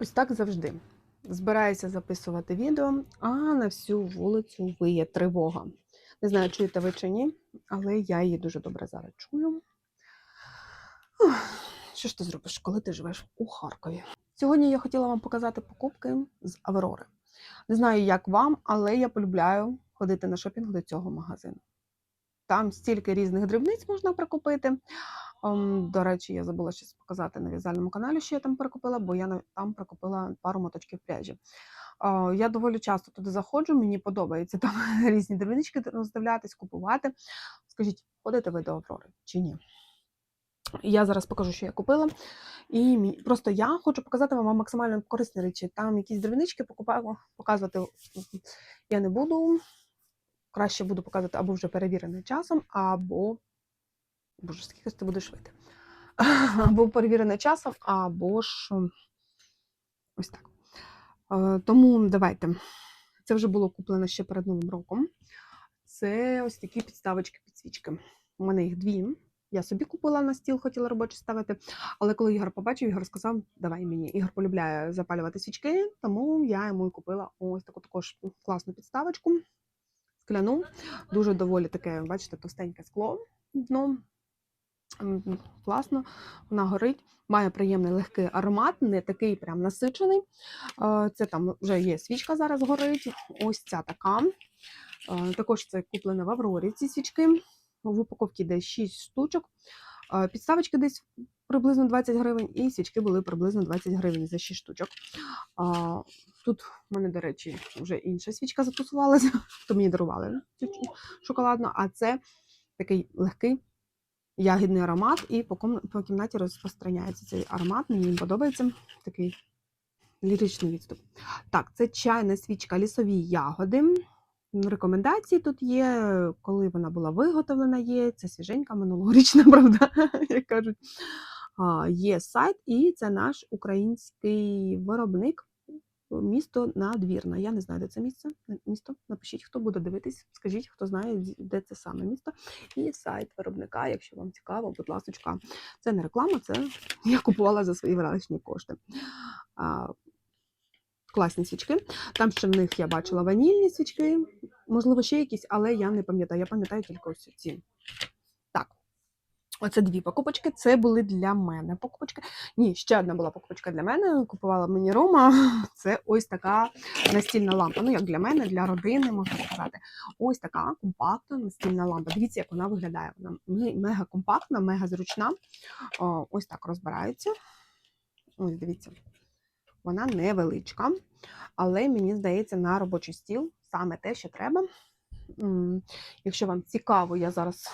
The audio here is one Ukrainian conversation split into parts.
Ось так завжди. Збираюся записувати відео, а на всю вулицю виє тривога. Не знаю, чуєте ви чи ні, але я її дуже добре зараз чую. Що ж ти зробиш, коли ти живеш у Харкові? Сьогодні я хотіла вам показати покупки з Аврори. Не знаю, як вам, але я полюбляю ходити на шопінг до цього магазину. Там стільки різних дрібниць можна прикупити. Ем, До речі, я забула щось показати на в'язальному каналі, що я там прикупила, бо я там прикупила пару моточків пряжі. Е, Я доволі часто туди заходжу, мені подобається там різні дрібнички роздивлятись, купувати. Скажіть, ходите ви до Аврори чи ні? Я зараз покажу, що я купила. І просто я хочу показати вам максимально корисні речі. Там якісь дрібнички покупаю, показувати я не буду. Краще буду показувати або вже перевірене часом, або. Боже, скільки ти будеш вити? Або перевірене часом, або ж ось так. Е, Тому давайте. Це вже було куплено ще перед Новим роком. Це ось такі підставочки підсвічки. У мене їх дві. Я собі купила на стіл, хотіла робочий ставити. Але коли Ігор побачив, Ігор сказав, давай мені. Ігор полюбляє запалювати свічки, тому я йому і купила ось таку також класну підставочку. Скляну. Дуже доволі таке, бачите, товстеньке скло дно. Класно, вона горить, має приємний легкий аромат, не такий прям насичений. Е, Це там вже є свічка зараз горить. Ось ця така. Е, Також це куплено в Аврорі ці свічки. В упаковці десь 6 штучок. Е, Підставочки десь приблизно 20 гривень, і свічки були приблизно 20 гривень за 6 штучок. Тут в мене, до речі, вже інша свічка затусувалася, то мені дарували шоколадну, а це такий легкий ягідний аромат, і по, ком... по кімнаті розпространяється цей аромат. Мені подобається. Такий ліричний відступ. Так, це чайна свічка лісові ягоди. Рекомендації тут є, коли вона була виготовлена, є. Це свіженька, минулогорічна, правда, як кажуть. Є сайт, і це наш український виробник. Місто Надвірна. Я не знаю, де це місце. Місто. Напишіть, хто буде дивитись, скажіть, хто знає, де це саме місто. І сайт виробника, якщо вам цікаво, будь ласка. Це не реклама, це я купувала за свої власні кошти. А, класні свічки. Там ще в них я бачила ванільні свічки, можливо, ще якісь, але я не пам'ятаю. Я пам'ятаю тільки ось ці. Оце дві покупочки. Це були для мене покупочки. Ні, ще одна була покупочка для мене. Купувала мені Рома. Це ось така настільна лампа. Ну, як для мене, для родини, можна сказати. Ось така компактна настільна лампа. Дивіться, як вона виглядає. Вона мега компактна, мега зручна. Ось так розбирається. Ось дивіться. Вона невеличка, але мені здається, на робочий стіл саме те, що треба. Якщо вам цікаво, я зараз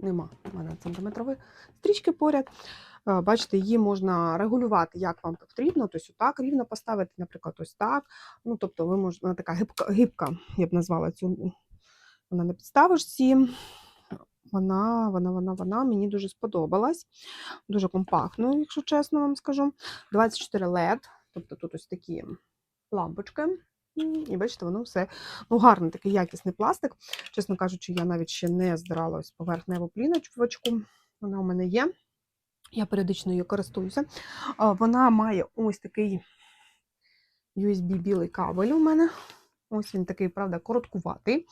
нема в мене сантиметрової стрічки поряд. Е, Бачите, її можна регулювати, як вам потрібно. Тобто, отак рівно поставити, наприклад, ось так. Ну, тобто, ви можете, вона така гибка, гибка, я б назвала цю. Вона на підставочці. Вона, вона, вона, вона мені дуже сподобалась. Дуже компактно, якщо чесно вам скажу. 24 LED, тобто тут ось такі лампочки. І бачите, воно все ну, гарний такий якісний пластик. Чесно кажучи, я навіть ще не здирала ось поверхневу пліночку. Вона у мене є. Я періодично її користуюся. Вона має ось такий USB білий кабель у мене. Ось він такий, правда, короткуватий.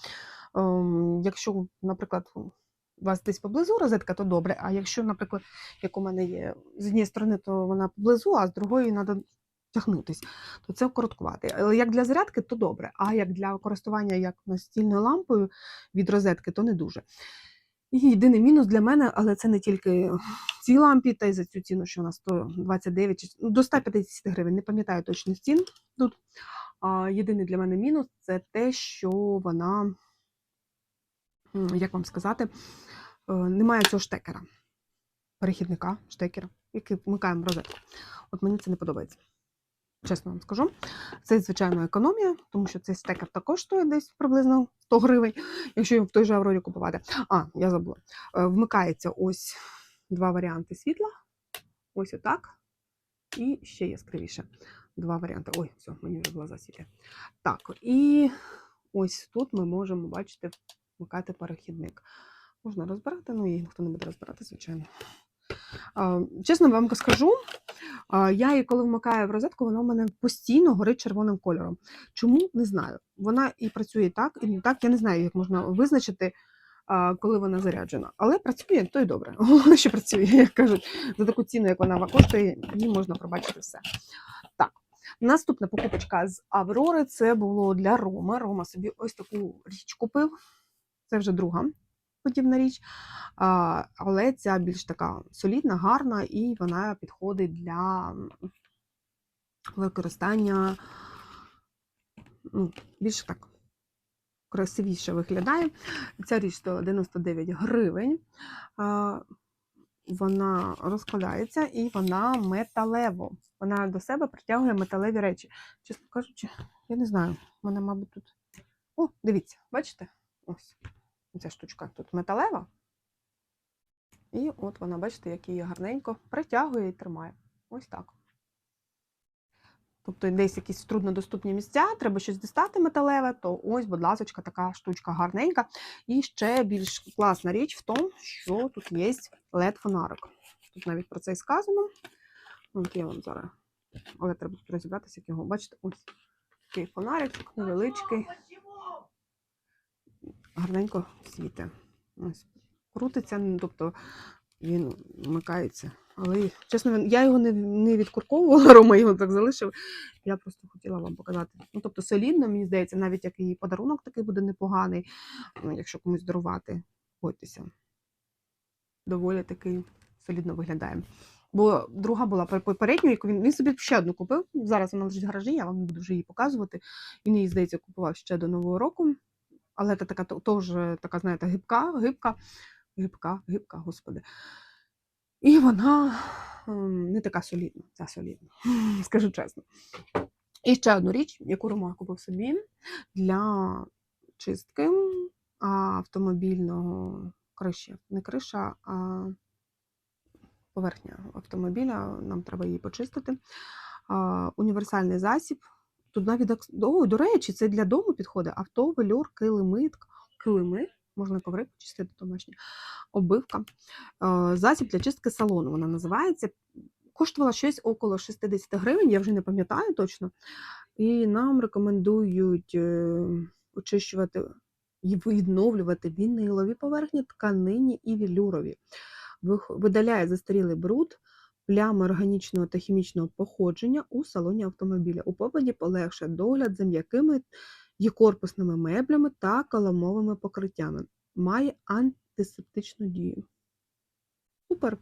Ем, Якщо, наприклад, у вас десь поблизу розетка, то добре. А якщо, наприклад, як у мене є з однієї сторони, то вона поблизу, а з другої треба тягнутись, то це короткуватий. Але як для зарядки, то добре. А як для користування як настільною лампою від розетки, то не дуже. І єдиний мінус для мене, але це не тільки в цій лампі, та й за цю ціну, що вона 129 ну, до 150 гривень, не пам'ятаю точно цін тут. А, єдиний для мене мінус це те, що вона, як вам сказати, е, немає цього штекера, перехідника штекера, який вмикаємо в розетку. От мені це не подобається. Чесно вам скажу. Це, звичайно, економія, тому що цей стекер також стоїть десь приблизно 100 гривень, якщо його в той же Аврорі купувати. А, я забула. Е, Вмикається ось два варіанти світла. Ось отак. І ще яскравіше. Два варіанти. Ой, все, мені вже глаза світять. Так, і ось тут ми можемо, бачите, вмикати перехідник. Можна розбирати, ну і ніхто не буде розбирати, звичайно. Чесно вам скажу, я її коли вмикаю в розетку, вона в мене постійно горить червоним кольором. Чому не знаю. Вона і працює так, і не так. Я не знаю, як можна визначити, коли вона заряджена. Але працює, то й добре. Головне, що працює, як кажуть, за таку ціну, як вона коштує, їй можна пробачити все. Так, наступна покупочка з Аврори це було для Роми. Рома собі ось таку річ купив. Це вже друга подібна річ. Але ця більш така солідна, гарна, і вона підходить для використання ну, більш так красивіше виглядає. Ця річ стоїла 99 гривень. Вона розкладається і вона металево. Вона до себе притягує металеві речі. Чесно кажучи, я не знаю. Вона, мабуть, тут. О, дивіться, бачите? Ось. Ця штучка тут металева. І от вона, бачите, як її гарненько притягує і тримає. Ось так. Тобто десь якісь труднодоступні місця, треба щось дістати металеве, то ось, будь ласка, така штучка гарненька. І ще більш класна річ в тому, що тут є LED-фонарик. Тут навіть про це і сказано. От я вам зараз. Але треба розібратися, як його. Бачите, ось такий фонарик невеличкий гарненько світе. Ось. Крутиться, ну, тобто він вмикається. Але, чесно, я його не, не відкурковувала, Рома його так залишив. Я просто хотіла вам показати. Ну, тобто, солідно, мені здається, навіть як і подарунок такий буде непоганий, ну, якщо комусь дарувати, готьтеся. Доволі такий солідно виглядає. Бо друга була пер- попередньою, яку він, він собі ще одну купив. Зараз вона лежить в гаражі, я вам буду вже її показувати. Він її, здається, купував ще до Нового року. Але це така теж така, знаєте, гибка, гибка, гибка, гибка, господи. І вона ем, не така солідна, ця солідна, скажу чесно. І ще одну річ, яку Рома купив собі для чистки автомобільного криші. Не криша, а поверхня автомобіля. Нам треба її почистити. Універсальний засіб. Тут навіть о, до речі, це для дому підходить. Авто, велюр, килими, килими, можна коври почистити домашні, обивка. Е, Засіб для чистки салону вона називається. Коштувала щось около 60 гривень, я вже не пам'ятаю точно. І нам рекомендують е, очищувати і відновлювати вінилові поверхні, тканині і велюрові. Видаляє застарілий бруд, плями органічного та хімічного походження у салоні автомобіля. У попаді полегшує догляд за м'якими і корпусними меблями та каламовими покриттями. Має антисептичну дію. Супер.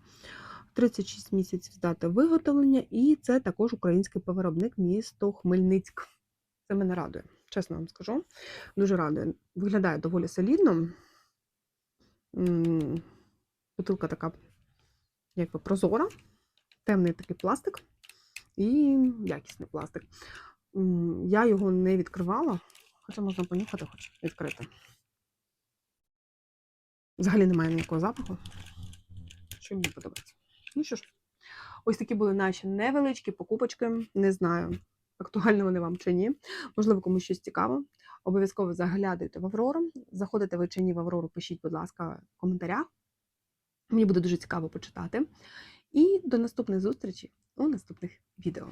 36 місяців з дати виготовлення, і це також український виробник місто Хмельницьк. Це мене радує, чесно вам скажу. Дуже радує. Виглядає доволі солідно. Бутилка така, якби прозора, темний такий пластик і якісний пластик. Я його не відкривала, хоча можна понюхати, хоч відкрити. Взагалі немає ніякого запаху. Що мені подобається. Ну що ж, ось такі були наші невеличкі покупочки. Не знаю, актуально вони вам чи ні. Можливо, комусь щось цікаво. Обов'язково заглядайте в Аврору. Заходите ви чи ні в Аврору, пишіть, будь ласка, в коментарях. Мені буде дуже цікаво почитати. І до наступних зустрічей у наступних відео.